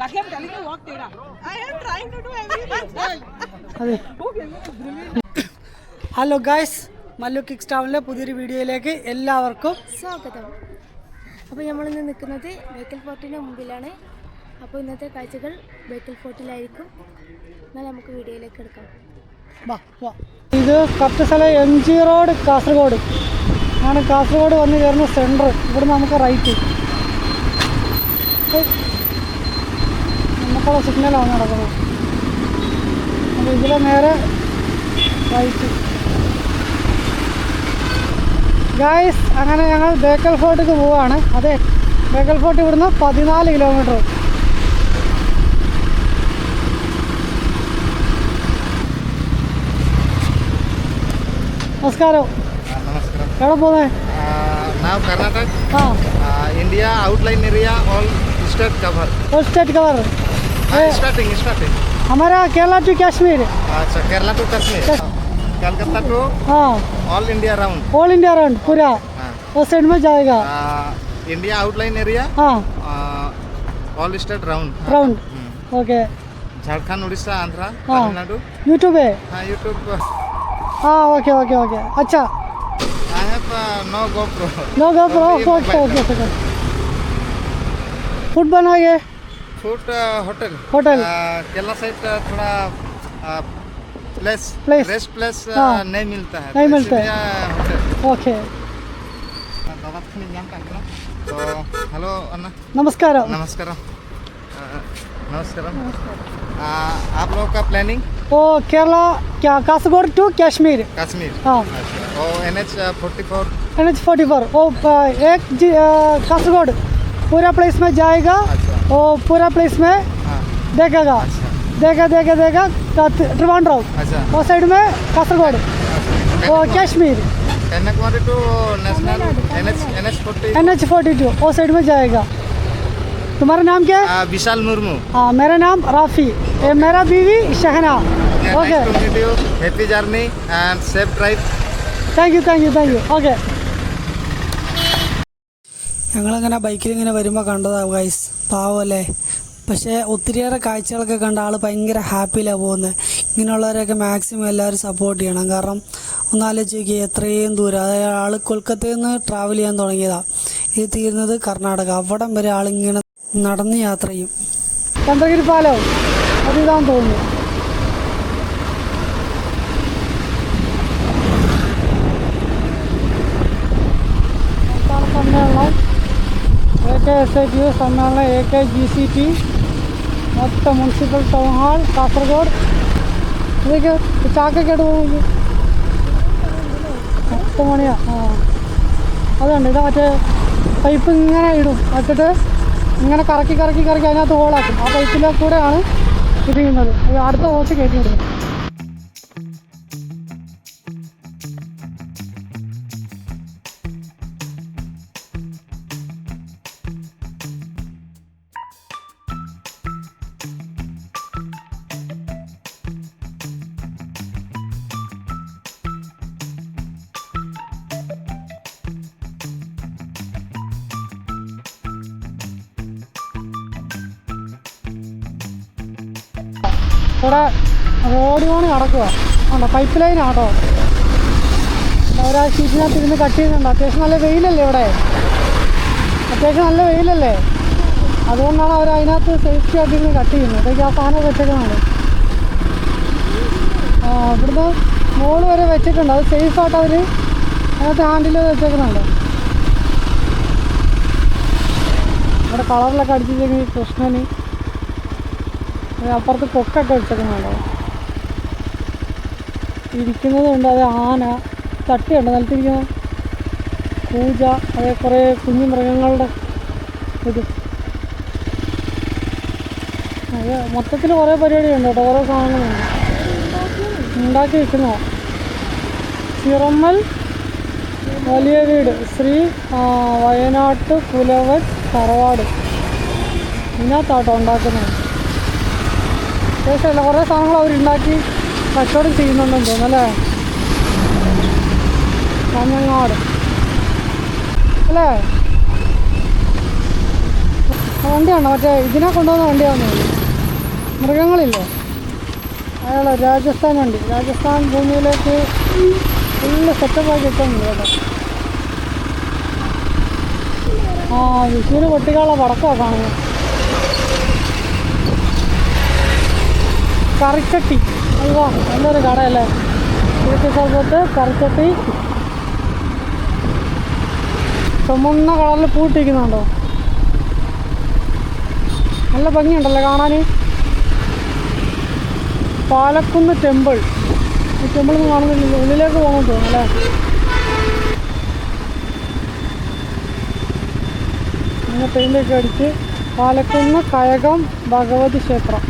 Lucky I'm telling you walk Tira. I am trying to do everything. അതെ. Hello guys Mallu kick സ്റ്റാമിലെ പുതിയൊരു വീഡിയോയിലേക്ക് എല്ലാവർക്കും സ്വാഗതം. അപ്പോൾ നമ്മളിന്ന് നിൽക്കുന്നത് ബേക്കൽ ഫോർട്ടിന് മുമ്പിലാണ്. അപ്പോൾ ഇന്നത്തെ കാഴ്ചകൾ ബേക്കൽ ഫോർട്ടിലായിരിക്കും എന്നാൽ നമുക്ക് വീഡിയോയിലേക്ക് എടുക്കാം. വാ വാ. ഇത് കറക്റ്റ് സ്ഥലം എം ജി റോഡ് കാസർഗോഡ്. ആണ് കാസർഗോഡ് വന്ന് കയറുന്ന സെന്റർ ഇവിടെ നമുക്ക് റൈറ്റ് അപ്പുറം സിഗ്നലാണ് നടക്കുന്നത്. അപ്പോൾ ഇതിലെ നേരെ റൈറ്റ് ഗായ്സ് അങ്ങനെ ഞങ്ങൾ ബേക്കൽ ഫോർട്ടിക്ക് പോവുകയാണ് അതെ ബേക്കൽ ഫോർട്ട് ഇവിടുന്ന് പതിനാല് കിലോമീറ്റർ നമസ്കാരം. എവിടെ പോകുന്നത് now Karnataka. Ah. Uh, India outline area all state cover. Starting starting हमारा केरला टू कश्मीर। अच्छा केरला टू कश्मीर। कलकत्ता टू हाँ। All India round all India round पूरा। वो साइड में जाएगा। इंडिया आउटलाइन एरिया हाँ। All state round round okay Jharkhand Orissa Andhra हाँ। Tamil Nadu. YouTube है? हाँ यूट्यूब हाँ ओके ओके ओके अच्छा। I have no GoPro no GoPro okay okay foot बनाइए food hotel hotel Kerala side थोड़ा प्लेस Place. रेस्ट प्लेस हाँ। नहीं मिलता है. नहीं मिलता है। होटल ओके आपलं? तो हॅलो अण्णा नमस्कार नमस्कार. नमस्कार आप लोगों का प्लानिंग वो केरला क्या कासरगोड टू कश्मीर? कश्मीर. हाँ. ओ N H forty four N H forty four वो अ, एक जी कासरगोड पूरा प्लेस में जाएगा. अच्छा. वो पूरा प्लेस में? हाँ। देखेगा अच्छा। देखा देखा देगा ट्रिवांड्रम अच्छा। वो साइड में कासरगोड। वो Kashmir. N H forty. To. वो साइड में जाएगा। तुम्हारा नाम क्या है? विशाल मुर्मू। हाँ मेरा नाम राफी। ये मेरा बीवी Shahna. Okay happy journey and safe drive thank you thank you thank you okay ഞങ്ങളങ്ങനെ ബൈക്കിൽ ഇങ്ങനെ വരുമ്പോൾ കണ്ടതാണ് ഗൈസ് പാവമല്ലേ പക്ഷേ ഒത്തിരിയേറെ കാഴ്ചകളൊക്കെ കണ്ട ആൾ ഭയങ്കര ഹാപ്പിയിലാണ് പോകുന്നത് ഇങ്ങനെയുള്ളവരെയൊക്കെ മാക്സിമം എല്ലാവരും സപ്പോർട്ട് ചെയ്യണം. കാരണം ഒന്നാലോചിച്ച് നോക്കിയാൽ എത്രയും ദൂരം. അതായത് ആൾ കൊൽക്കത്തയിൽ നിന്ന് ട്രാവൽ ചെയ്യാൻ തുടങ്ങിയതാണ് ഇത് തീരുന്നത് കർണാടക. അവിടം വരെ ആളിങ്ങനെ നടന്ന് യാത്ര ചെയ്യും. ചന്ദ്രഗിരി പാലം. അതിതാന്ന് തോന്നുന്നു സംസ്ഥാന സമ്മേളനം A K S I T U സമ്മേളനം A K G C T മൊത്തം മുനിസിപ്പൽ ടൗൺ ഹാൾ കാസർഗോഡ്. ഇതൊക്കെ ചാക്കൊക്കെ ഇട്ട് പോകുന്നു. പത്ത് മണിയാ. ആ. അതുണ്ട്. ഇതാ മറ്റേ പൈപ്പ് ഇങ്ങനെ ഇടും. വച്ചിട്ട് ഇങ്ങനെ കറക്കി കറക്കി കറക്കി അതിനകത്ത് ഹോളാക്കും. ആ പൈപ്പിന്റെ കൂടെയാണ് ഇത് ചെയ്യുന്നത്. അടുത്ത ഹോസ് കയറ്റി വിടുന്നത്. ഇവിടെ റോഡ് പണി നടക്കുക ആണോ? പൈപ്പ് ലൈൻ ആട്ടോ. അവരാ ഷീറ്റിനകത്ത് ഇരുന്ന് കട്ട് ചെയ്യുന്നുണ്ട്. അത്യാവശ്യം നല്ല വെയിലല്ലേ ഇവിടെ? അത്യാവശ്യം നല്ല വെയിലല്ലേ? അതുകൊണ്ടാണ് അവർ അതിനകത്ത് സേഫ്റ്റി ആയിട്ട് ഇരുന്ന് കട്ട് ചെയ്യുന്നത്. ഇതൊക്കെ ആ സാധനം വെച്ചേക്കുന്നുണ്ട് ആ ഇവിടുന്ന് മോൾ വരെ വെച്ചിട്ടുണ്ട്. അത് സേഫായിട്ട് അവർ അതിനകത്ത് ഹാൻഡിൽ വെച്ചേക്കുന്നുണ്ട്. ഇവിടെ കളറിലൊക്കെ ഈ കൃഷ്ണന്. അപ്പുറത്ത് കൊക്കൊക്കെ വെച്ചേക്കുന്നുണ്ടോ? ഇരിക്കുന്നതുണ്ട് അത് ആന തട്ടിയുണ്ട് നിലത്തിരിക്കുന്ന. പൂജ അതേ കുറേ കുഞ്ഞു മൃഗങ്ങളുടെ ഇത്. അത് മൊത്തത്തിൽ കുറേ പരിപാടിയുണ്ട് കേട്ടോ ഓരോ സാധനങ്ങളുണ്ട്. ഉണ്ടാക്കി വെക്കുന്നോ ചിറമ്മൽ വലിയ വീട്. ശ്രീ വയനാട്ട് പുലവൻ തറവാട്. ഇതിനകത്താട്ടോ ഉണ്ടാക്കുന്നത്. അത്യാവശ്യമല്ല. കുറേ സാധനങ്ങൾ അവരുണ്ടാക്കി കച്ചവടം ചെയ്യുന്നുണ്ടെന്ന് തോന്നുന്നല്ലേ കാഞ്ഞങ്ങാട് അല്ലേ? വണ്ടിയാണോ? മറ്റേ ഇതിനെ കൊണ്ടുവന്ന വണ്ടിയാണെന്ന് മൃഗങ്ങളില്ലേ? അയാളെ രാജസ്ഥാൻ വണ്ടി. രാജസ്ഥാൻ ഭൂമിയിലേക്ക് ഫുള്ള് സെറ്റപ്പാക്കി ഇട്ടുണ്ട് കേട്ടോ. ആ വിഷുവിന് പൊട്ടിക്കാനുള്ള പടക്കമാണ് കാണുന്നത്. കറിച്ചട്ടി. അയ്യോ നല്ലൊരു കടയല്ലേ? ഇതൊക്കെ സ്ഥലത്ത് കറിച്ചട്ടി. ചുമന്ന കളറിൽ പൂട്ടിരിക്കുന്നുണ്ടോ? നല്ല ഭംഗിയുണ്ടല്ലേ കാണാൻ പാലക്കുന്ന് ടെമ്പിൾ. ഈ ടെമ്പിൾ ഒന്നും കാണുന്നില്ല ഉള്ളിലേക്ക് പോകണമെന്ന് തോന്നുന്നു അല്ലേ? അങ്ങനെ പെയിന്റൊക്കെ അടിച്ച് പാലക്കുന്ന് കയകം ഭഗവതി ക്ഷേത്രം.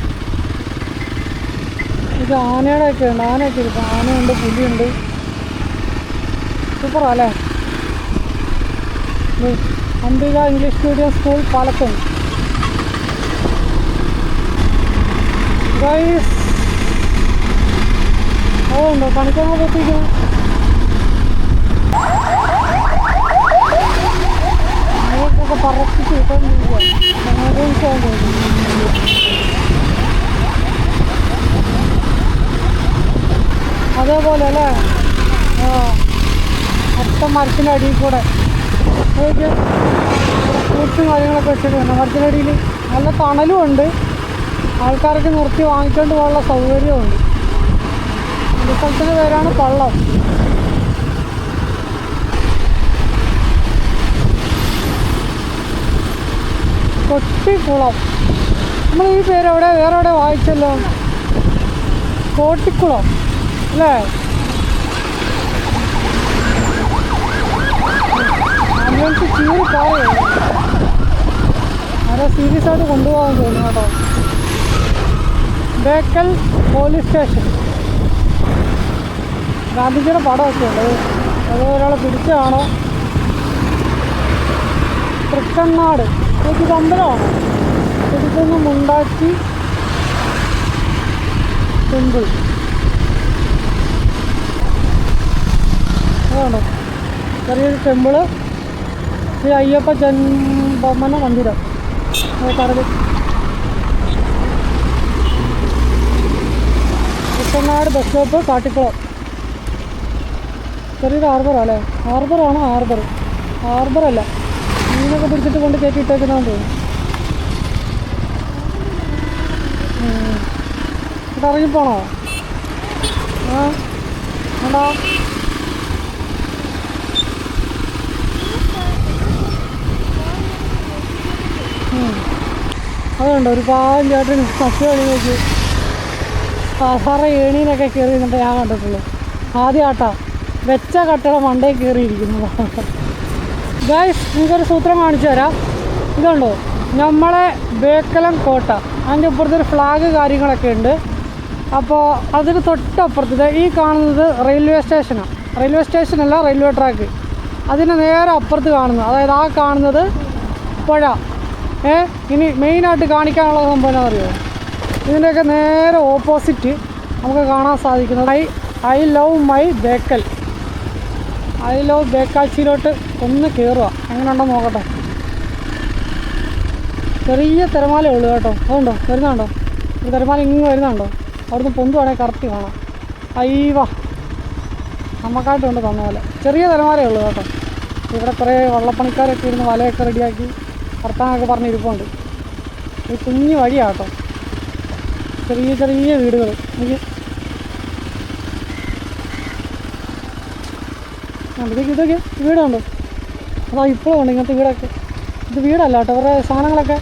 ഇത് ആനയുടെ ഒക്കെ ഉണ്ട് ആനയൊക്കെ ഇരിക്കും ആനയുണ്ട് പുലിയുണ്ട്. സൂപ്പറാ അല്ലേ? ഇത് അംബിക ഇംഗ്ലീഷ് മീഡിയം സ്കൂൾ ഓ ഉണ്ടോ? പണിക്കാൻ പറ്റിയിരിക്കുന്നു നിങ്ങൾക്കൊക്കെ പറപ്പിച്ച് കിട്ടാൻ അതേപോലെ അല്ലേ ഓ ഒറ്റ മരത്തിന്റെ അടിയിൽ കൂടെ. ഫ്രൂട്ട്സും കാര്യങ്ങളൊക്കെ വെച്ചിട്ടുണ്ട്. മരത്തിന്റെ അടിയിൽ നല്ല തണലും ഉണ്ട്. ആൾക്കാർക്ക് നിർത്തി വാങ്ങിക്കൊണ്ട് പോകാനുള്ള സൗകര്യമുണ്ട് എന്റെ സ്ഥലത്തിന്റെ പേരാണ് പള്ളം. കൊട്ടിക്കുളം. നമ്മൾ ഈ പേര് വേറെ എവിടെ വായിച്ചല്ലോ? കോട്ടിക്കുളം. അല്ലേ ആംബുലൻസ് ചീറി പോയോ അവരെ സീരിയസ് ആയിട്ട് കൊണ്ടുപോകാൻ തോന്നുന്നു കേട്ടോ. Bekal police station. ഗാന്ധിജിയുടെ പടമൊക്കെ ഉണ്ട്. അത് ഒരാളെ പിടിച്ചതാണോ തൃക്കണ്ണാട്. ഇത് അമ്പലമാണോ പിടിക്കുന്ന ഉണ്ടാക്കി ടെമ്പിൾ. അതാണോ ചെറിയൊരു ടെമ്പിൾ ഈ അയ്യപ്പ ജന്മന മന്ദിരം. കടൽ. Kuttanad bus stop Kattikulam. ചെറിയൊരു ഹാർബറാണ് അല്ലേ ഹാർബറാണോ ഹാർബർ ഹാർബറല്ല മീനൊക്കെ പിടിച്ചിട്ട് കൊണ്ട് കയറ്റി ഇട്ടേക്കുന്നതെന്ന് തോന്നുന്നു. ഇറങ്ങിപ്പോണോ? ആ വേണ്ടാ. അതുകൊണ്ട് ഒരു പാവം ചേട്ടൻ പശു വഴി നോക്കി സാധാരണ ഏണീനൊക്കെ കയറി നിന്നിട്ട് ഞാൻ കണ്ടിട്ടുള്ളൂ. ആദ്യമായിട്ടാ വെച്ച കട്ടയുടെ മണ്ടേ കയറിയിരിക്കുന്നതാണ് ഗൈസ് നിങ്ങൾക്കൊരു സൂത്രം കാണിച്ചു തരാം. ഇതുണ്ടോ? നമ്മളെ ബേക്കലം കോട്ട. അതിന്റെ ഇപ്പുറത്തൊരു ഫ്ലാഗ് കാര്യങ്ങളൊക്കെ ഉണ്ട്. അപ്പോൾ അതിന് തൊട്ടപ്പുറത്ത് ഈ കാണുന്നത് റെയിൽവേ സ്റ്റേഷനാണ് റെയിൽവേ സ്റ്റേഷനല്ല റെയിൽവേ ട്രാക്ക് അതിന് നേരെ അപ്പുറത്ത് കാണുന്നത്. അതായത് ആ കാണുന്നത് പുഴ. ഏ? ഇനി മെയിനായിട്ട് കാണിക്കാനുള്ള സംഭവം എന്താ അറിയോ ഇതിന്റെയൊക്കെ നേരെ ഓപ്പോസിറ്റ് നമുക്ക് കാണാൻ സാധിക്കുന്നത്. I I love my Bekal. I love ബേക്കാച്ചിയിലോട്ട് ഒന്ന് കയറുക എങ്ങനെയുണ്ടോ നോക്കട്ടെ. ചെറിയ തിരമാലേ ഉള്ളൂ കേട്ടോ. അതുണ്ടോ? വരുന്നുണ്ടോ? ഒരു തിരമാല ഇങ്ങ് വരുന്നുണ്ടോ? അവിടുന്ന് പൊന്തുവാണെങ്കിൽ കറക്റ്റ് കാണാം. അയ്യവ. നമുക്കായിട്ടുണ്ട് തന്ന പോലെ. ചെറിയ തിരമാലേ ഉള്ളൂ കേട്ടോ. ഇവിടെ കുറേ വള്ളപ്പണിക്കാരൊക്കെ ഇരുന്ന് വലയൊക്കെ റെഡിയാക്കി വർത്താനൊക്കെ പറഞ്ഞിരിപ്പുണ്ട്. ഒരു കുഞ്ഞു വഴിയാട്ടോ. ചെറിയ ചെറിയ വീടുകൾ. എനിക്ക് ഇതൊക്കെ വീടുണ്ടോ? അതാ ഇപ്പോഴും ഉണ്ട് ഇങ്ങനത്തെ വീടൊക്കെ. ഇത് വീടല്ല കേട്ടോ. അവരുടെ സാധനങ്ങളൊക്കെ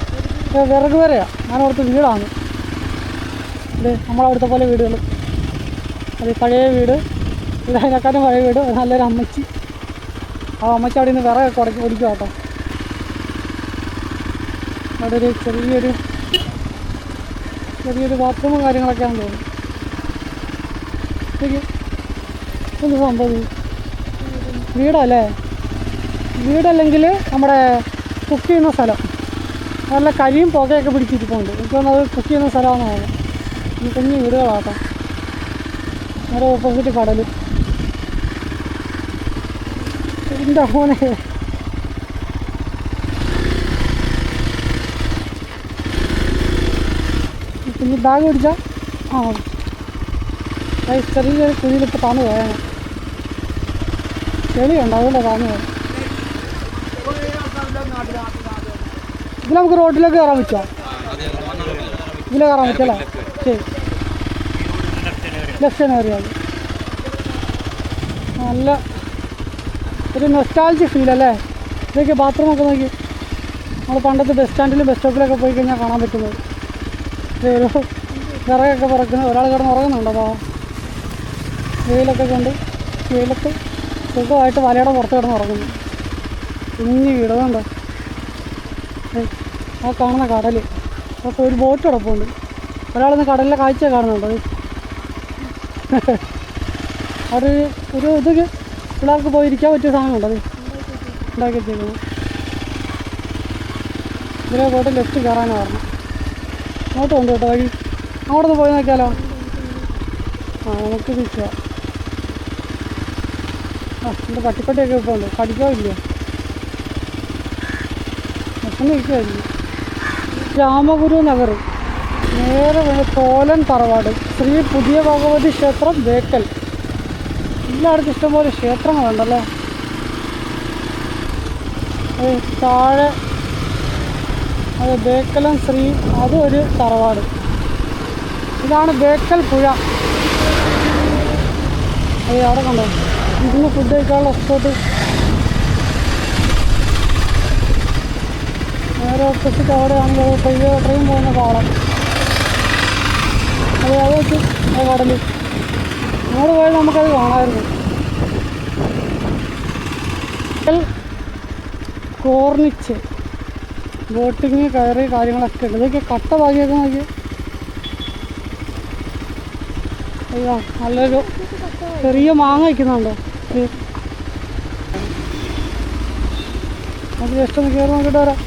വിറക് വരെയാണ് ഞാൻ അവിടുത്തെ വീടാണ്. ഇത് നമ്മളവിടുത്തെ പോലെ വീടുകൾ. അത് പഴയ വീട്. ഇത് പഴയ വീട്. നല്ലൊരു അമ്മച്ചി. ആ അമ്മച്ചി അവിടെ നിന്ന് വിറകൊക്കെ ഉടക്കി ഓടിക്കുക കേട്ടോ. അവിടെ ഒരു ചെറിയൊരു ചെറിയൊരു ബാത്റൂമും കാര്യങ്ങളൊക്കെ ആണ് തോന്നുന്നു. സംഭവം? വീടല്ലേ? വീടല്ലെങ്കിൽ നമ്മുടെ കുക്ക് ചെയ്യുന്ന സ്ഥലം. നല്ല കരിയും പുകയൊക്കെ പിടിച്ചിരിപ്പുണ്ട്. എനിക്ക് തോന്നുന്നത് കുക്ക് ചെയ്യുന്ന സ്ഥലമാണെന്ന് തോന്നുന്നു. ഈ കുഞ്ഞു വീടുകളാട്ടോ. നേരെ ഓപ്പോസിറ്റ് കടൽ എന്റെ മോനെ ഇനി ബാഗ് പിടിച്ചാൽ ആ. ഗൈസ് ചെറിയൊരു കുഴിയിലിട്ട് താന്ന് പോയാണ് ചെളിയുണ്ട് അതുകൊണ്ട് താന്ന് പോയത്. ഇതിൽ നമുക്ക് റോഡിലേക്ക് കയറാൻ പറ്റുമോ ഇതിൽ കയറാൻ പറ്റുമല്ലേ ശരി. ലെഫ്റ്റ് അറിയാം നല്ല ഒരു നൊസ്റ്റാൾജി ഫീൽ അല്ലേ? ഇതൊക്കെ ബാത്റൂമൊക്കെ നോക്കി. നമ്മൾ പണ്ടത്തെ ബസ് സ്റ്റാൻഡിലും ബസ് സ്റ്റോപ്പിലൊക്കെ പോയി കഴിഞ്ഞാൽ കാണാൻ പറ്റുന്നത്. ഒരു വിറകൊക്കെ പറക്കുന്നത് ഒരാൾ കിടന്ന് ഉറങ്ങുന്നുണ്ടോ? വെയിലൊക്കെ കൊണ്ട് വെയിലത്ത് സുഖമായിട്ട് വലയുടെ പുറത്ത് കിടന്ന് ഉറങ്ങുന്നു. കുഞ്ഞ് വീടുന്നുണ്ടോ ആ കാണുന്ന കടൽ അപ്പോൾ ഒരു ബോട്ട് കിടപ്പുണ്ട്. ഒരാളിന്ന് കടലിലെ കാഴ്ച കാണുന്നുണ്ടോ? അവിടെ ഒരു ഇത് പിള്ളേർക്ക് പോയി ഇരിക്കാൻ പറ്റിയ സാധനമുണ്ടോ അത് ഉണ്ടാക്കി വെച്ചേക്കുന്നത് ഇതിലെ ബോട്ട് ലെഫ്റ്റ് കയറാനാണ് പറഞ്ഞത്. അങ്ങോട്ട് ഉണ്ട് കേട്ടോ വഴി അവിടെ നിന്ന് പോയി നോക്കിയാലോ? ആ നമുക്ക് തിരിച്ചാ ആ എന്റെ പട്ടിപ്പട്ടിയൊക്കെ ഇപ്പോൾ ഉണ്ട്. പഠിക്കോ ഇരിക്കുമായിരിക്കും രാമഗുരു നഗർ. നേരെ തോലൻ തറവാട്. ശ്രീ പുതിയ ഭഗവതി ക്ഷേത്രം ബേക്കൽ എല്ലായിടത്തും ഇഷ്ടംപോലെ ക്ഷേത്രങ്ങളുണ്ടല്ലേ? താഴെ അത് ബേക്കലം ശ്രീ അതും ഒരു തറവാട്. ഇതാണ് ബേക്കൽ പുഴ. അത് അവിടെ കണ്ടോ? ഇതിന് ഫുഡ് കഴിക്കാനുള്ള സ്പോട്ട് നേരെ ഓപ്പോസിറ്റ് അവിടെയാണ് പയ്യ ട്രെയിൻ പോകുന്ന പാളം അത് അത് വെച്ച് ആ കടൽ അങ്ങോട്ട് പോയാൽ നമുക്കത് കാണാമായിരുന്നു. കോർണിച്ച്. ബോട്ടിങ് കയറി കാര്യങ്ങളൊക്കെ ഉണ്ട്. ഇതൊക്കെ കട്ട ഭാഗ്യമൊക്കെ നോക്കി അയ്യോ നല്ലൊരു ചെറിയ മാങ്ങ വയ്ക്കുന്നുണ്ടോ. നമുക്ക് ജസ്റ്റ് ഒന്ന് കയറി നോക്കിയിട്ട് വരാം.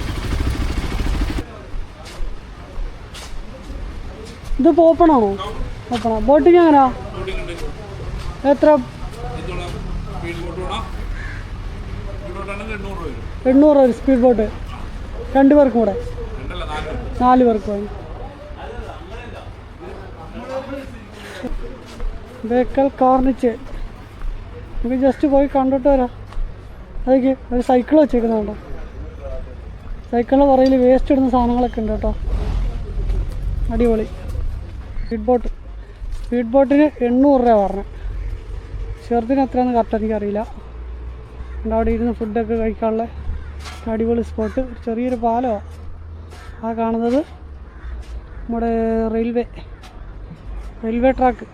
ഇത് പോപ്പണാണോ ഓപ്പണാ ബോട്ടിങ് എങ്ങനെയാ? എത്ര? എണ്ണൂറ് രൂപ സ്പീഡ് ബോട്ട് രണ്ട് പേർക്കും കൂടെ? നാല് പേർക്കും. ബേക്കൽ കാർണിച്ച്. നമുക്ക് ജസ്റ്റ് പോയി കണ്ടിട്ട് വരാം. അതൊക്കെ ഒരു സൈക്കിൾ വെച്ചേക്കുന്നുണ്ടോ. സൈക്കിളിന്റെ പുറയിൽ വേസ്റ്റ് ഇടുന്ന സാധനങ്ങളൊക്കെ ഉണ്ട് കേട്ടോ. അടിപൊളി. സ്പീഡ് ബോട്ട് സ്പീഡ് ബോട്ടിന് എണ്ണൂറ് രൂപ പറഞ്ഞത് ചെറുതിന് എത്രയാണെന്ന് കറക്റ്റ് എനിക്കറിയില്ല. അവിടെ ഇരുന്ന് ഫുഡൊക്കെ കഴിക്കാനുള്ള അടിപൊളി സ്പോട്ട് ചെറിയൊരു പാലമാണ് ആ കാണുന്നത് നമ്മുടെ റെയിൽവേ റെയിൽവേ ട്രാക്ക്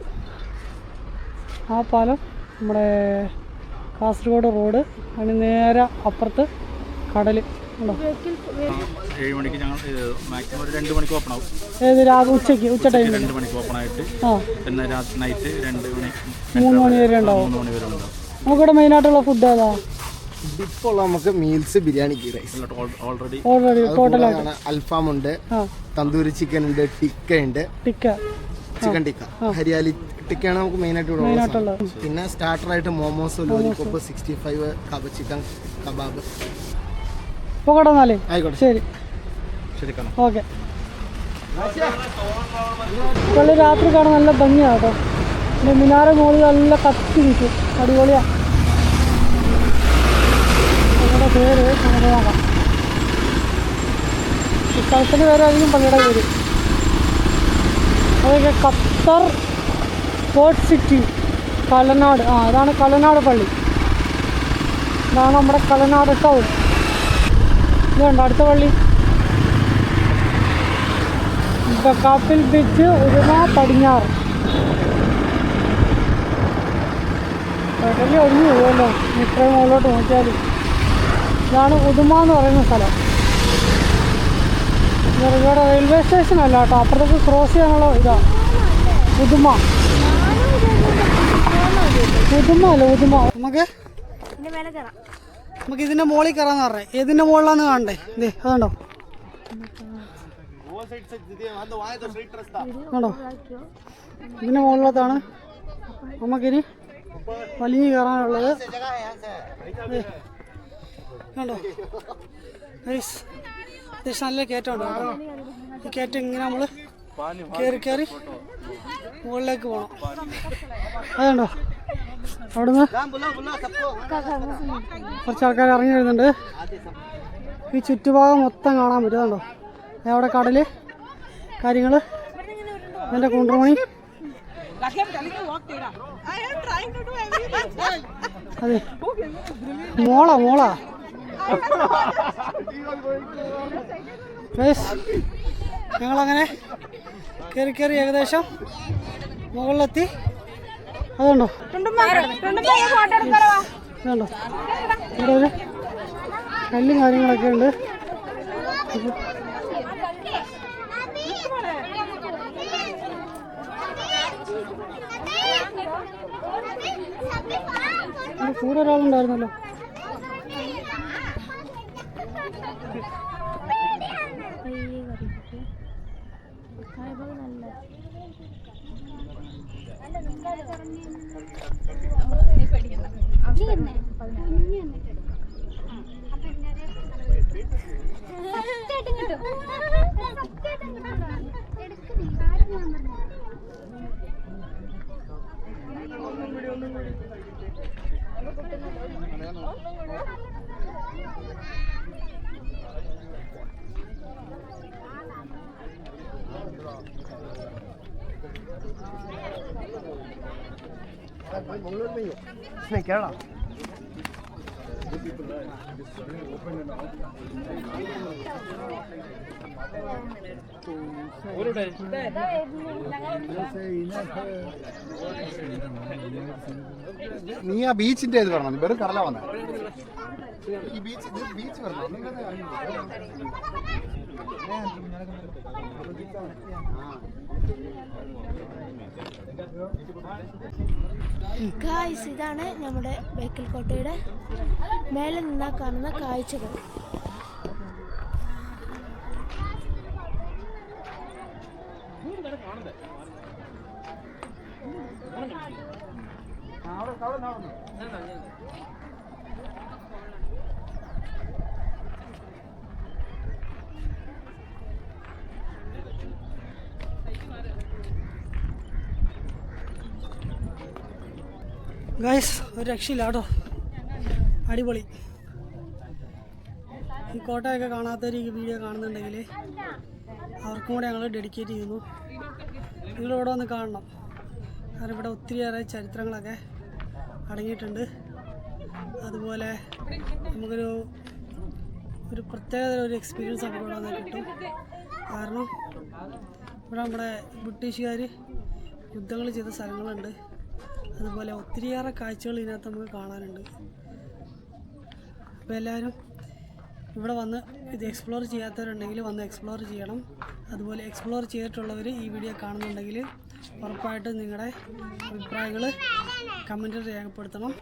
ആ പാലം നമ്മുടെ കാസർഗോഡ് റോഡ് അതിന് നേരെ അപ്പുറത്ത് കടൽ ഏഴ് മണിക്ക് ഞങ്ങൾ മാക്സിമം ഒരു രണ്ട് മണിക്ക് ഓപ്പൺ ആവും. ഏത് രാവിലെ ഉച്ചയ്ക്ക് ഉച്ച ടൈമിൽ രണ്ട് മണിക്ക് ഓപ്പൺ ആയിട്ട്. പിന്നെ രാത്രി നൈറ്റ് രണ്ട് മണി മൂന്ന് മണി വരെ ഉണ്ടാവും. മൂന്ന് മണി വരെ ഉണ്ടാവും. നമുക്കിവിടെ മെയിനായിട്ടുള്ള ഫുഡ് ഏതാ? ഇപ്പോൾ നമുക്ക് meals biryani ghee rice already കൂടാതെ അൽഫാം ഉണ്ട് തന്തൂരി ചിക്കൻ ഉണ്ട് ടിക്ക ഉണ്ട്. ടിക്ക. ചിക്കൻ ടിക്ക. ഹരിയാലി ടിക്കയാണ് നമുക്ക് മെയിൻ ആയിട്ട് ഇവിടെ. പിന്നെ സ്റ്റാർട്ടർ ആയിട്ട് മോമോസ് ലോലിപോപ്പ് സിക്സ്റ്റി ഫൈവ് കബ ചിക്കൻ കബാബ് ആയിക്കോട്ടെ. ശരി. ശരി കാണാം ഓക്കെ രാത്രി കാണാൻ നല്ല ഭംഗിയാട്ടോ കേട്ടോ. പിന്നെ മിനാര മുകളിൽ നല്ല കത്തി നിൽക്കും അടിപൊളിയാ. പള്ളിയുടെ പേര് ഈ സ്ഥലത്തിന്റെ പേരായിരിക്കും പള്ളിയുടെ പേര്. അതൊക്കെ ഖത്തർ ഫോർട്ട് സിറ്റി കലനാട്. ആ അതാണ് കലനാട് പള്ളി. ഇതാണ് നമ്മുടെ കലനാട് ടൗൺ. ഇതുണ്ട് അടുത്ത പള്ളി? കാപ്പിൽ ബീച്ച് ഉരുമ പടിഞ്ഞാറ്. കടലിൽ ഒഴിഞ്ഞു പോകുമല്ലോ ഇത്രയും മുകളിലോട്ട് നോക്കിയാൽ ഇതാണ് ഉദുമ എന്ന് പറയുന്ന സ്ഥലം. ഇവിടെ റെയിൽവേ സ്റ്റേഷൻ അല്ല കേട്ടോ. അപ്പുറത്തേക്ക് ക്രോസ് ചെയ്യാനുള്ള ഇതാ. ഉദുമ. ഉദുമ അല്ല ഉദുമ. നമുക്ക് നമുക്ക് ഇതിന്റെ മുകളിൽ കയറാന്ന് പറഞ്ഞേ. ഏതിന്റെ മുകളിലാന്ന് കാണണ്ടേ? അതുണ്ടോ കണ്ടോ? ഇതിന്റെ മുകളിലത്താണ് നമുക്കിനി വലിഞ്ഞു കയറാനുള്ളത്. കണ്ടോ? നല്ല കയറ്റമുണ്ട് ഈ കയറ്റം ഇങ്ങനെ നമ്മൾ കയറി കയറി മുകളിലേക്ക് പോകണം അതുണ്ടോ അവിടുന്ന് കുറച്ച് ആൾക്കാർ ഇറങ്ങി വരുന്നുണ്ട്. ഈ ചുറ്റുഭാഗം മൊത്തം കാണാൻ പറ്റും. അതുണ്ടോ അവിടെ കടൽ? കാര്യങ്ങൾ എന്റെ കുണ്ടുമണി. അതെ. മോളാ മോളാ. ഞങ്ങളങ്ങനെ കയറി കയറി ഏകദേശം മുകളിലെത്തി. അതുണ്ടോ? അതുണ്ടോ ഇവിടെ ഒരു കല്ലും കാര്യങ്ങളൊക്കെ ഉണ്ട്. കൂടെ ഒരാളുണ്ടായിരുന്നല്ലോ. പയ്യെ കറിയിട്ടേ കായ്ഭാഗം നല്ല കേരള നീ ആ ബീച്ചിന്റെ ഇത് പറഞ്ഞു വെറും കടല വന്ന. ഈ ബീച്ച് ഇത് ബീച്ച് നിങ്ങളത് ഗായ്സ് ഇതാണ് നമ്മുടെ ബേക്കൽ കോട്ടയുടെ മേലെ നിന്നാ കാണുന്ന കാഴ്ചകൾ. ഗൈസ് ഒരു രക്ഷയില്ല കേട്ടോ അടിപൊളി. ഈ കോട്ടയൊക്കെ കാണാത്തവർ ഈ വീഡിയോ കാണുന്നുണ്ടെങ്കിൽ അവർക്കും കൂടെ ഞങ്ങൾ ഡെഡിക്കേറ്റ് ചെയ്യുന്നു. നിങ്ങളിവിടെ വന്ന് കാണണം. കാരണം ഇവിടെ ഒത്തിരിയേറെ ചരിത്രങ്ങളൊക്കെ അടങ്ങിയിട്ടുണ്ട്. അതുപോലെ നമുക്കൊരു ഒരു പ്രത്യേകത ഒരു എക്സ്പീരിയൻസ് നമുക്ക് ഇവിടെ വന്നാൽ കിട്ടും. കാരണം ഇവിടെ നമ്മുടെ ബ്രിട്ടീഷുകാർ യുദ്ധങ്ങൾ ചെയ്ത സ്ഥലങ്ങളുണ്ട്. അതുപോലെ ഒത്തിരിയേറെ കാഴ്ചകൾ ഇതിനകത്ത് നമുക്ക് കാണാനുണ്ട്. അപ്പോൾ എല്ലാവരും ഇവിടെ വന്ന് ഇത് എക്സ്പ്ലോർ ചെയ്യാത്തവരുണ്ടെങ്കിൽ വന്ന് എക്സ്പ്ലോർ ചെയ്യണം. അതുപോലെ എക്സ്പ്ലോർ ചെയ്തിട്ടുള്ളവർ ഈ വീഡിയോ കാണുന്നുണ്ടെങ്കിൽ ഉറപ്പായിട്ടും നിങ്ങളുടെ അഭിപ്രായങ്ങൾ കമന്റിൽ രേഖപ്പെടുത്തണം.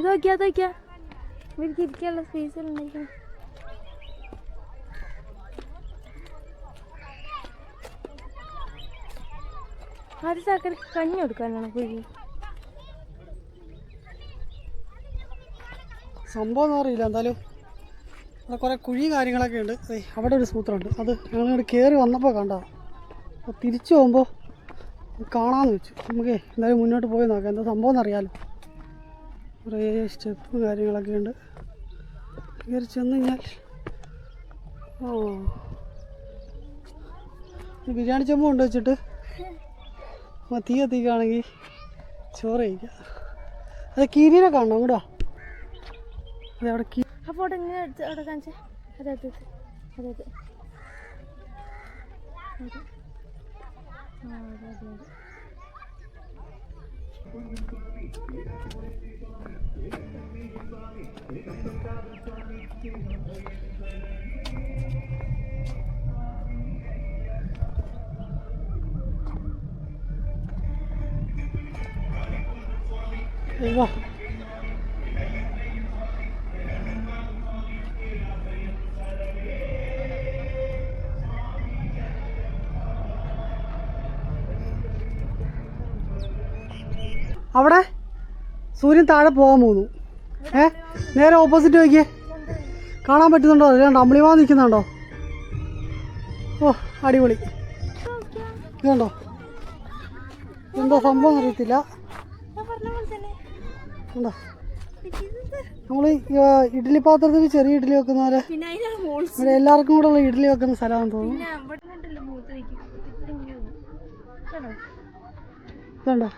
ഇതൊക്കെ അതൊക്കെ ഇവർക്ക് ഇരിക്കാനുള്ള സ്പേസ് ഉണ്ടായിരിക്കണം ആദ്യ സാക്കറി കഞ്ഞി കൊടുക്കാനാണ് കുഴി സംഭവം അറിയില്ല. എന്തായാലും അവിടെ കുറേ കുഴി കാര്യങ്ങളൊക്കെ ഉണ്ട്. അവിടെ ഒരു സൂത്രമുണ്ട്. അത് ഞങ്ങളിങ്ങോട്ട് കയറി വന്നപ്പോൾ കണ്ടതാണ് അപ്പോൾ തിരിച്ചു പോകുമ്പോൾ കാണാമെന്ന് വെച്ചു. നമുക്ക് എന്തായാലും മുന്നോട്ട് പോയി നോക്കാം. എന്താ സംഭവം എന്നറിയാലോ കുറേ സ്റ്റെപ്പ് കാര്യങ്ങളൊക്കെ ഉണ്ട്. കയറി ചെന്ന് കഴിഞ്ഞാൽ ഓ. ബിരിയാണി ചെമ്പ് കൊണ്ട് വെച്ചിട്ട്? ആ തീ കത്തിക്കുകയാണെങ്കിൽ ചോറ് കഴിക്കാം. അത് കീരിനെ കാണണം അങ്ങോട്ടാ അതെ അവിടെ കീ അപ്പോൾ ഫോട്ടോ ഇങ്ങനെ അവിടെ കാണിച്ചേ. അതെ അതെ അതെ. അതെ Thank അതെ. അവിടെ സൂര്യൻ താഴെ പോകാൻ പോകുന്നു. ഏ? നേരെ ഓപ്പോസിറ്റ് നോക്കിയേ. കാണാൻ പറ്റുന്നുണ്ടോ? അതുകൊണ്ട് അമ്മിളിമാ നിൽക്കുന്നുണ്ടോ? ഓ അടിപൊളി. ഇതുണ്ടോ എന്താ സംഭവം അറിയത്തില്ല. നമ്മൾ ഇഡ്ഡലി പാത്രത്തിൽ ചെറിയ ഇഡ്ഡലി വെക്കുന്ന പോലെ ഇവിടെ എല്ലാവർക്കും കൂടെ ഉള്ള ഇഡ്ഡലി വെക്കുന്ന സ്ഥലമാണെന്ന് തോന്നുന്നു. ഇതുണ്ടോ?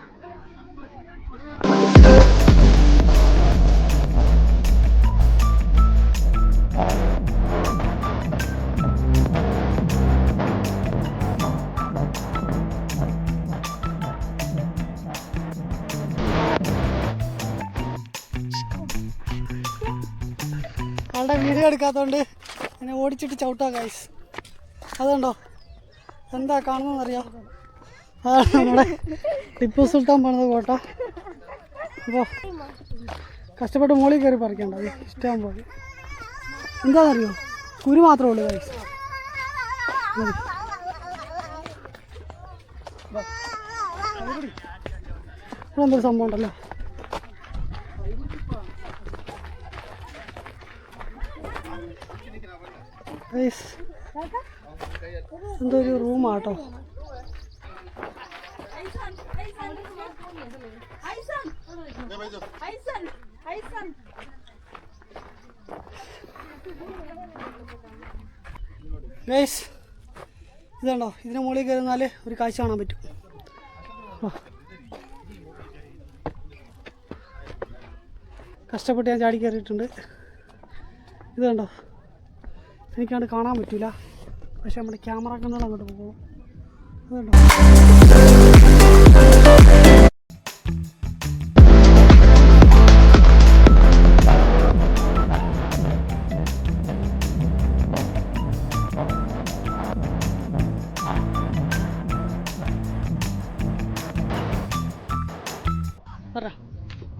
വീഡിയോ എടുക്കാത്തതുകൊണ്ട് എന്നെ ഓടിച്ചിട്ട് ചവിട്ടാ ഗൈസ് അതുണ്ടോ? എന്താ കാണുന്നതെന്നറിയോ? അതാണ് നമ്മുടെ ടിപ്പു സുൽത്താൻ പണിത കോട്ട അപ്പോൾ കഷ്ടപ്പെട്ട് മുകളിൽ കയറി പറിക്കണ്ട ഇഷ്ടം പോലെ. എന്താണെന്നറിയോ കുരു മാത്രമേ ഉള്ളൂ ഗൈസ്. ഇവിടെ എന്തൊരു സംഭവം ഉണ്ടല്ലോ? ഗൈസ് എന്തോ ഒരു റൂമാട്ടോ? ഗൈസ് ഇതുണ്ടോ ഇതിന് മുകളിൽ കയറുന്നാൽ ഒരു കാഴ്ച കാണാൻ പറ്റും. കഷ്ടപ്പെട്ട് ഞാൻ ചാടി കയറിയിട്ടുണ്ട്. ഇത് കണ്ടോ? എനിക്കത് കാണാൻ പറ്റില്ല പക്ഷെ നമ്മുടെ ക്യാമറ കണ്ണുകൾ അങ്ങോട്ട് പോകും. അതുകൊണ്ടോ? പറ.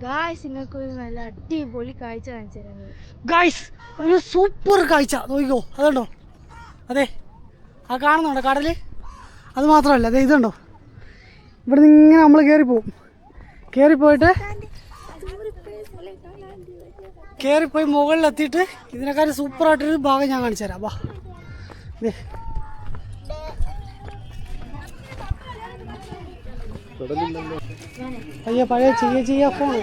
ഗായ്സ് നിങ്ങൾക്ക് ഒരു നല്ല അടിപൊളി കാഴ്ച കാണിച്ചു തരാം. ഗൈസ് ഒരു സൂപ്പർ കാഴ്ച. നോക്കിക്കോ അതുണ്ടോ? അതെ ആ കാണുന്നുണ്ടോ കടൽ അത് മാത്രമല്ല അതെ ഇതുണ്ടോ? ഇവിടെ നിന്ന് ഇങ്ങനെ നമ്മൾ കയറിപ്പോവും കയറിപ്പോയിട്ട് കയറിപ്പോയി മുകളിലെത്തിയിട്ട് ഇതിനെക്കാളും സൂപ്പറായിട്ടൊരു ഭാഗം ഞാൻ കാണിച്ചു തരാം. വാ. ദേ. അയ്യോ പഴയ ചെയ്യ ചെയ്യ ഫോൺ.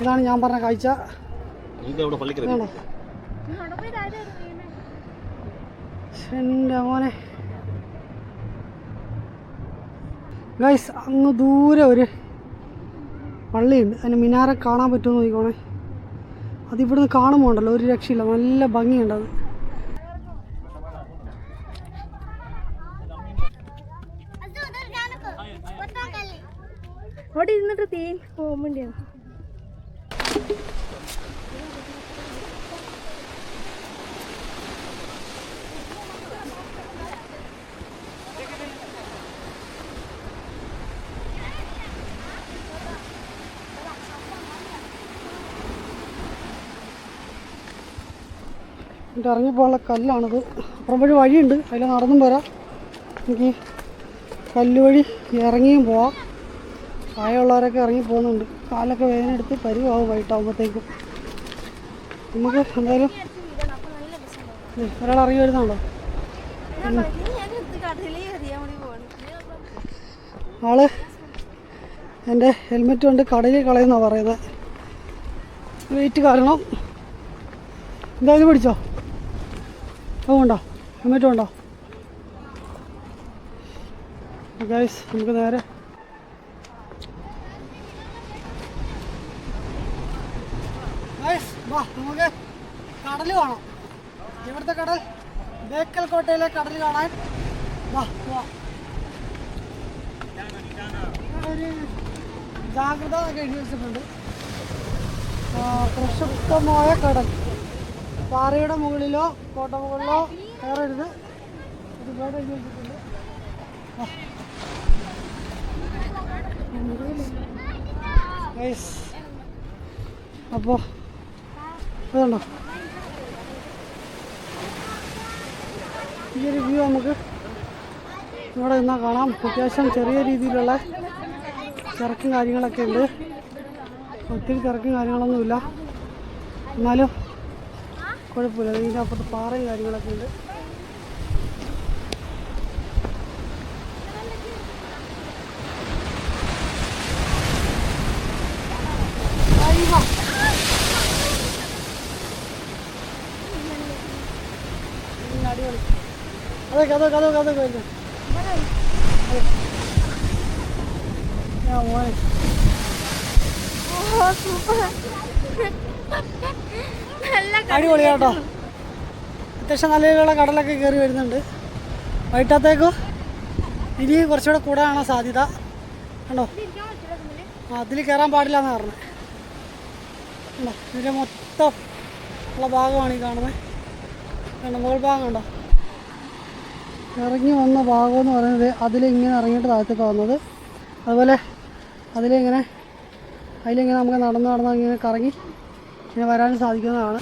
ഇതാണ് ഞാൻ പറഞ്ഞ കാഴ്ച. എന്റെ മോനെ. ഗൈസ് അങ്ങ് ദൂരെ ഒരു പള്ളിയുണ്ട്. അതിന് മിനാരെ കാണാൻ പറ്റുമെന്ന് നോക്കിക്കോണേ. അതിവിടുന്ന് കാണുമ്പോൾ ഉണ്ടല്ലോ ഒരു രക്ഷയില്ല. നല്ല ഭംഗിയുണ്ട് അത്. അവിടെ ഇരുന്നിട്ട് തേൻ പോകാൻ വേണ്ടിയാണ് എന്നിട്ട് പോകാനുള്ള കല്ലാണിത്. അപ്പുറം വഴി വഴിയുണ്ട്. അതിൽ നടന്നും വരാം. എനിക്ക് കല്ല് വഴി ഇറങ്ങിയും പോവാം. പ്രായമുള്ളവരൊക്കെ ഇറങ്ങി പോകുന്നുണ്ട്. കാലൊക്കെ വേദന പരിവാകും വൈകിട്ടാകുമ്പോഴത്തേക്കും നമുക്ക് എന്തായാലും ഒരാൾ ഇറങ്ങി പോകണം ആൾ എന്റെ ഹെൽമെറ്റ് കൊണ്ട് കടയിൽ കളയുന്നാണ് പറയുന്നത് വെയിറ്റ് കാരണം. എന്തായാലും പിടിച്ചോ? അതുകൊണ്ടോ ഹെൽമെറ്റ് ഉണ്ടോ ഗൈസ് നമുക്ക് നേരെ ഗൈസ് വാ നമുക്ക് കടൽ കാണാം ഇവിടുത്തെ കടൽ ബേക്കൽ കോട്ടയിലെ കടൽ കാണാൻ. വാ വാ. ജാഗ്രത എഴുതി വെച്ചിട്ടുണ്ട്. പ്രക്ഷുപ്തമായ കടൽ. പാറയുടെ മുകളിലോ കോട്ട മുകളിലോ കയറരുത് ഒരുപാട് എഴുതി വെച്ചിട്ടുണ്ട്. അപ്പോൾ അതുണ്ടോ ഈ വ്യൂ നമുക്ക് ഇവിടെ നിന്നാൽ കാണാം. അത്യാവശ്യം ചെറിയ രീതിയിലുള്ള തിരക്കും കാര്യങ്ങളൊക്കെ ഉണ്ട്. ഒത്തിരി തിരക്കും കാര്യങ്ങളൊന്നുമില്ല. എന്നാലും കുഴപ്പമില്ല. ഇതിന്റെ അപ്പുറത്ത് പാറയും കാര്യങ്ങളൊക്കെ ഉണ്ട് അയ്യോ. ഉം, അടിപൊളി അതൊക്കെ അതൊക്കെ അതൊക്കെ അതൊക്കെ നല്ല അടിപൊളി കേട്ടോ. അത്യാവശ്യം നല്ല രീതിയിലുള്ള കടലൊക്കെ കയറി വരുന്നുണ്ട്. വൈകിട്ടത്തേക്കും? ഇനി കുറച്ചുകൂടെ കൂടാനാണ് സാധ്യത. കണ്ടോ? അതിൽ കയറാൻ പാടില്ല എന്ന് പറഞ്ഞു. കണ്ടോ? ഇതിന്റെ മൊത്തം ഉള്ള ഭാഗമാണ് ഈ കാണുന്നത്. കണ്ടോ? മുകൾ ഭാഗം കണ്ടോ? ഇറങ്ങി വന്ന ഭാഗം എന്ന് പറയുന്നത് അതിലിങ്ങനെ ഇറങ്ങിയിട്ട് താഴത്തേക്ക് വന്നത്. അതുപോലെ അതിലിങ്ങനെ അതിലിങ്ങനെ നമുക്ക് നടന്ന് നടന്ന് ഇങ്ങനെ കറങ്ങി ഇങ്ങനെ വരാനും സാധിക്കുന്നതാണ്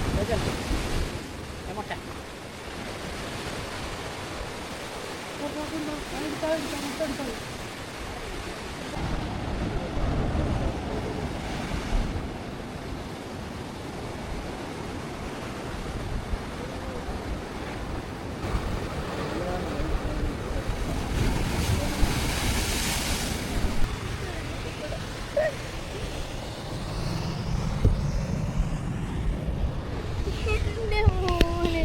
എന്റെ മോനെ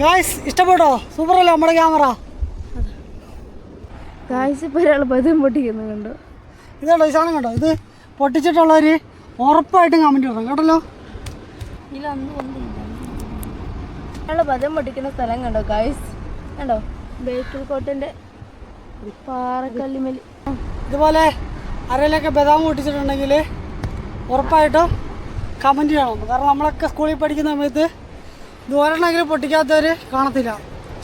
ഗായ്സ് ഇഷ്ടപ്പെട്ടോ? സൂപ്പറല്ലേ നമ്മുടെ ക്യാമറ ഗായ്സ് ഇപ്പോൾ ഒരാൾ ബദം പൊട്ടിക്കുന്നു കണ്ടു? ഇതുണ്ടോ ഈ സാധനം കണ്ടോ? ഇത് പൊട്ടിച്ചിട്ടുള്ളവർ ഉറപ്പായിട്ടും കമന്റ് ഇടണം. കേട്ടല്ലോ? ഒരാൾ ബദം പൊട്ടിക്കുന്ന സ്ഥലം കണ്ടോ ഗായ്സ് കണ്ടോ? ബേക്കൽ കോട്ടന്റെ പാറക്കല്ലിമലി. ഇതുപോലെ അരയിലൊക്കെ ബദാം പൊട്ടിച്ചിട്ടുണ്ടെങ്കിൽ ഉറപ്പായിട്ടും കമന്റ് ചെയ്യണം കാരണം നമ്മളൊക്കെ സ്കൂളിൽ പഠിക്കുന്ന സമയത്ത് ദൂരെണ്ണെങ്കിലും പൊട്ടിക്കാത്തവർ കാണത്തില്ല.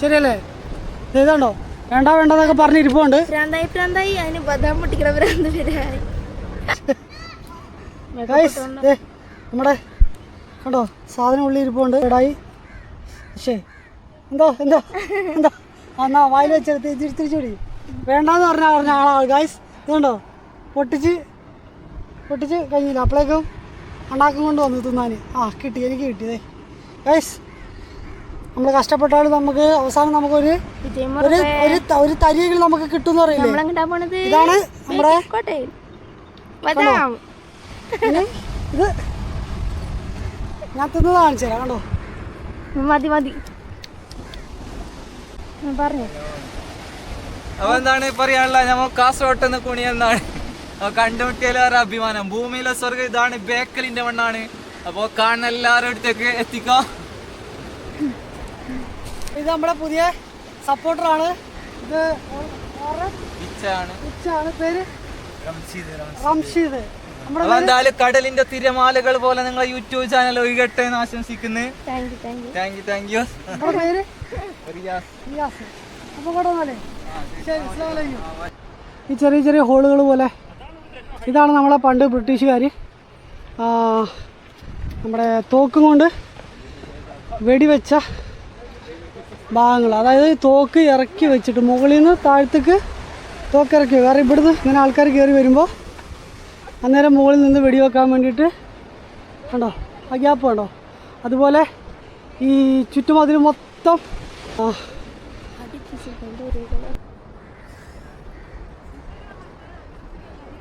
ശരിയല്ലേ? ചെയ്തോണ്ടോ വേണ്ട വേണ്ടെന്നൊക്കെ പ്രാന്തായി പ്രാന്തായി അതിന് ബദാം പൊട്ടിക്കണ നമ്മുടെ കണ്ടോ? സാധനം ഉള്ളിൽ ഇരിപ്പുണ്ട്. എടായി. പക്ഷേ എന്തോ എന്തോ എന്തോ. എന്നാ വായിൽ വെച്ചെടുത്ത് തിരിച്ച് വേണ്ടെന്ന് പറഞ്ഞാൽ പറഞ്ഞ ആളാണ് ഗായ്സ് ഇതുണ്ടോ? പൊട്ടിച്ച് പൊട്ടിച്ച് കഴിഞ്ഞില്ല. അപ്പോഴേക്കും ഉണ്ടാക്കും കൊണ്ട് വന്നു തിന്നാൻ. ആ കിട്ടി എനിക്ക് കിട്ടിയതേ ഗൈസ് നമ്മൾ കഷ്ടപ്പെട്ടാലും നമുക്ക് അവസാനം നമുക്കൊരു ഒരു ഒരു ഒരു തരിയെങ്കിലും നമുക്ക് കിട്ടും പോണത് ഇതാണ് നമ്മുടെ ഇത് ഞാൻ തിന്നത് കാണിച്ചു തരാം കണ്ടോ? മതി മതി. പറഞ്ഞു. അപ്പൊ എന്താണ് പറയാനുള്ള നമ്മ കാസർഗോട്ടെന്ന് കുണി എന്നാണ്. അപ്പൊ കണ്ടുമുട്ടിയാലും അഭിമാനം. ഭൂമിയിലെ സ്വർഗം ഇതാണ് ബേക്കലിന്റെ മണ്ണാണ്. അപ്പൊ കാണുന്ന എല്ലാവരുടെ അടുത്തേക്ക് എത്തിക്കാം. ഇത് നമ്മുടെ പുതിയ സപ്പോർട്ടറാണ്. ഇത് ഇച്ചാണ്. പേര്? റംഷീദ് കടലിന്റെ തിരമാലകൾ പോലെ നിങ്ങളെ യൂട്യൂബ് ചാനൽ ഒഴുകട്ടെ എന്ന് ആശംസിക്കുന്നു. താങ്ക് യു താങ്ക് യു ഈ ചെറിയ ചെറിയ ഹോളുകൾ പോലെ. ഇതാണ് നമ്മളെ പണ്ട് ബ്രിട്ടീഷുകാർ നമ്മുടെ തോക്കും കൊണ്ട് വെടിവെച്ച ഭാഗങ്ങൾ. അതായത് തോക്ക് ഇറക്കി വെച്ചിട്ട് മുകളിൽ നിന്ന് താഴത്തേക്ക് തോക്ക് ഇറക്കി കാരണം ഇവിടുന്ന് ഇങ്ങനെ ആൾക്കാർ കയറി വരുമ്പോൾ അന്നേരം മുകളിൽ നിന്ന് വെടിവെക്കാൻ വേണ്ടിയിട്ട് കണ്ടോ? ആ ഗ്യാപ്പ് കണ്ടോ? അതുപോലെ ഈ ചുറ്റുമതിൽ മൊത്തം ആ.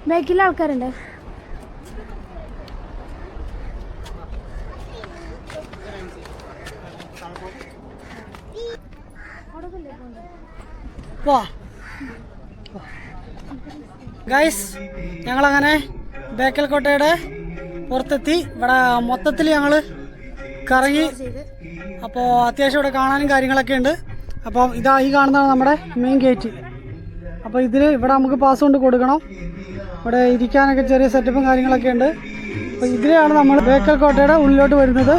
ബാക്കിൽ ആൾക്കാരുണ്ട്? വാ. ഗൈസ് ഞങ്ങളങ്ങനെ ബേക്കൽ കോട്ടയുടെ പുറത്തെത്തി. ഇവിടെ മൊത്തത്തിൽ ഞങ്ങൾ കറങ്ങി. അപ്പോൾ അത്യാവശ്യം ഇവിടെ കാണാനും കാര്യങ്ങളൊക്കെ ഉണ്ട്. അപ്പം ഇതാ ഈ കാണുന്നതാണ് നമ്മുടെ മെയിൻ ഗേറ്റ് അപ്പോൾ ഇതിൽ ഇവിടെ നമുക്ക് പാസ് കൊണ്ട് കൊടുക്കണം. ഇവിടെ ഇരിക്കാനൊക്കെ ചെറിയ സെറ്റപ്പും കാര്യങ്ങളൊക്കെ ഉണ്ട്. അപ്പോൾ ഇതിലാണ് നമ്മൾ ബേക്കൽ കോട്ടയുടെ ഉള്ളിലോട്ട് വരുന്നത്.